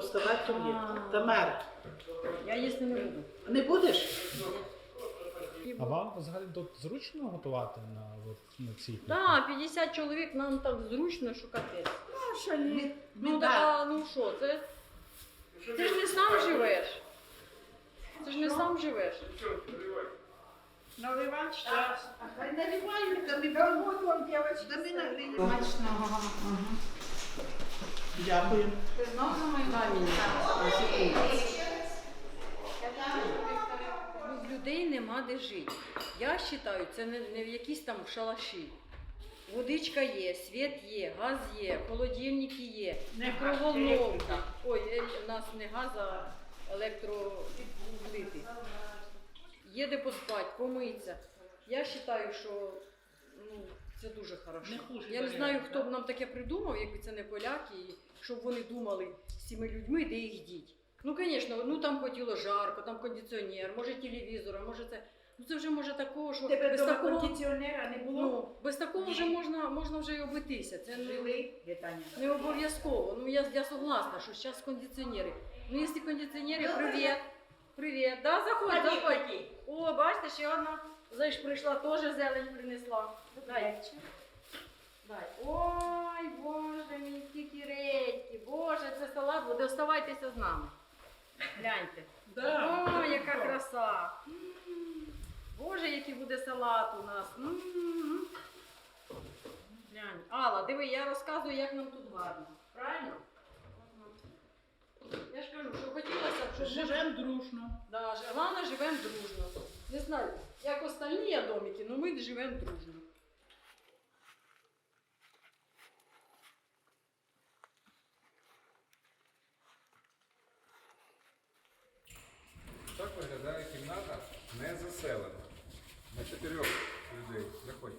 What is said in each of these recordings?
доставати влітку. Тамара, Я їсти не буду. не будеш? А вам взагалі тут зручно готувати на, от, на цій кухні? Так, 50 чоловік нам так зручно, капець. Ну, що ні. Ну так, ну що, це. Ти ж не сам живеш. Ти ж не сам живеш. Наливай час. А хай наливають, да ми ми налиємо. Смачного. Дякую. Ти знов на Майдані? На секунду. Ну, людей нема де жити. Я вважаю, це не, не в якісь там шалаші. Водичка є, світ є, газ є, холодильники є, Не мікроволновка. Ой, е, у нас не газ, а електроплити. Є де поспати, помитися. Я вважаю, що ну, це дуже хорошо. Не хуже Я не варіант, знаю, хто б нам таке придумав, якби це не поляки, і щоб вони думали з цими людьми, де їх діть. Ну, звісно, ну там хотіло жарко, там кондиціонер, може телевізор, а може це. Ну це вже може такого, що Тебе без дома такого, кондиціонера не було? ну, без такого Ні. вже можна, можна вже й обійтися. Це не, Жили, Вітання. не обов'язково. Ну я, я согласна, що зараз кондиціонери. Ну, якщо кондиціонери, привіт. Привіт. Да, заходь, заходь. О, бачите, ще одна. Знаєш, прийшла, теж зелень принесла. Дай. Дай. Ой, боже мій, скільки редьки. Боже, це салат буде. Оставайтеся з нами. Гляньте. Да. О, яка краса. М, Боже, який буде салат у нас. М. Глянь. Алла, диви, я розказую, як нам тут гарно. Правильно? Я ж кажу, що хотілося б, щоб Живем дружно. Да, головне живемо дружно. Не знаю, як остальні домики, але ми живемо дружно. Так виглядає кімната не заселена. На чотирьох людей. Заходь.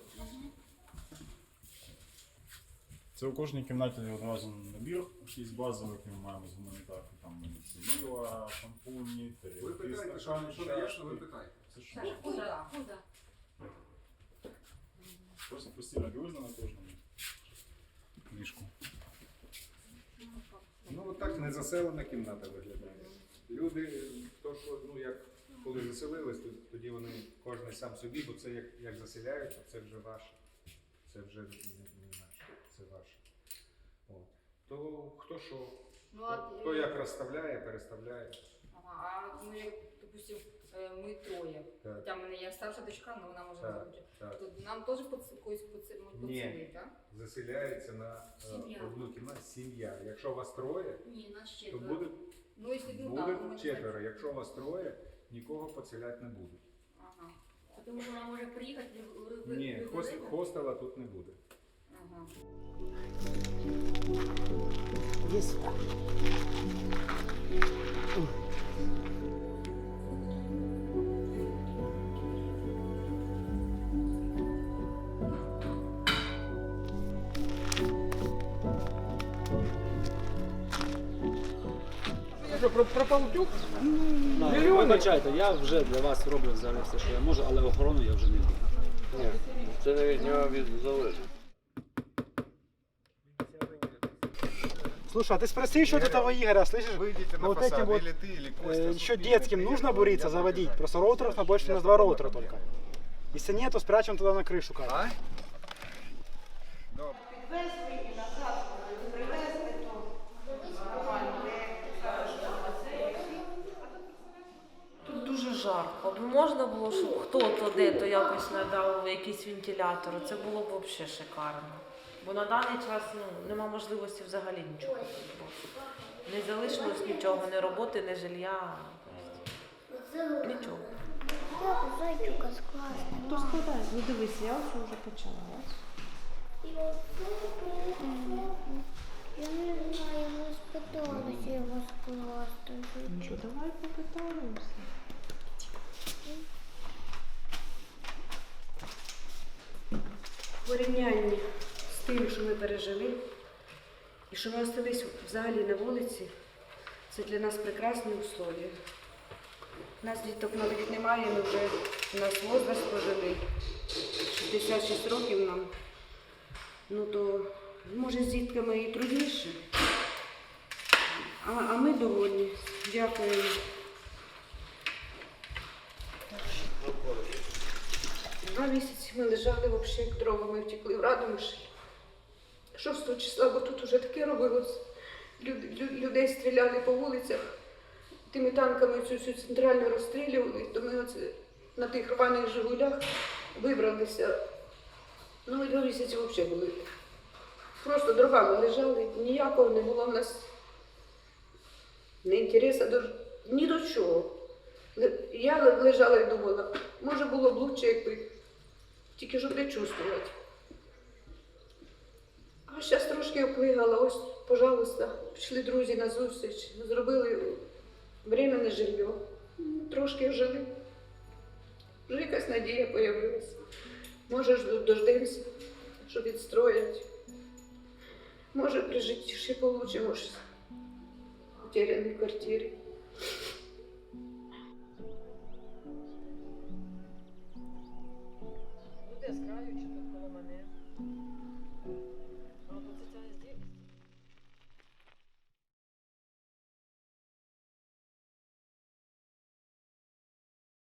Це у кожній кімнаті одразу набір, шість базових ми маємо з гуманітарки. Там мила, шампуні, Ви питаєте, що стакани, що ви питаєте. Це ж Куда? Куда? просто постійно білизна на кожному ліжку. Ну от так не заселена кімната виглядає. Люди, то що, ну як коли заселились, то- тоді вони кожен сам собі, бо це як, як заселяються, це вже ваше. Це вже не, не наше, це ваше. От. То хто що, Ну, хто, а, хто е, як розставляє, переставляє. Ага, а ну, як, допустим, е, ми троє. Так, Хоча в мене є старша дочка, але вона може Так, зробити. так. То нам теж поц- когось поц- Ні. поцілити, так? Заселяється на е, Сім'я. одну кімнату сім'я. Якщо вас троє, Ні, нас то четверо. буде Ну, якщо, ну, Буде так, четверо. Якщо вас троє, нікого поціляти не будуть. Ага. Тому що вона може приїхати в- Ні, в- хост, в- хостела тут не буде. Ага. Иди сюда. Ну, Вибачайте, я вже для вас роблю взагалі все, що я можу, але охорону я вже не буду. Це не від нього від залежить. Слушай, а ты спроси еще вот этого Игоря, слышишь? Выйдите Вот этим вот э, еще детским нужно буриться, заводить. Просто роутеров на больше у нас два роутера только. Если нет, то спрячем туда на крышу как. А? Тут Жарко. Бо можна було, щоб хто-то де-то якось надав якийсь вентилятор. Це було б взагалі шикарно. Бо на даний час ну, нема можливості взагалі нічого. робити. Не залишилось нічого, ні роботи, ні жилья. Нічого. Зайчика скласти. Хто складає? Ну дивись, я вже вже почала. Я не знаю, ми спиталися його скласти. Що, давай попитаємося. В порівнянні з тим, що ми пережили, і що ми остались взагалі на вулиці, це для нас прекрасні условия. У нас діток малих немає, ми вже у нас возраст пожили. 66 років нам. Ну то може з дітками і трудніше. А, а ми довольні. Дякуємо. Два місяці ми лежали взагалі як дрова, ми втекли в Радомишль. 6 числа, бо тут уже таке робилось. Люд- лю- людей стріляли по вулицях, тими танками цю всю центральну розстрілювали, то ми оце на тих рваних Жигулях вибралися. Ну і два місяці взагалі були. Просто дровами лежали, ніякого не було в нас не інтересу ні до чого. Я лежала і думала, може було б лучше, якби тільки щоб не чувствувати. А зараз трошки оклигала, ось, пожалуйста, пішли друзі на зустріч, зробили временне жилье. Трошки жили. Вже якась надія з'явилася. Може, дождемося, що відстроять. Може, при житті ще получимо щось. Утеряні квартири.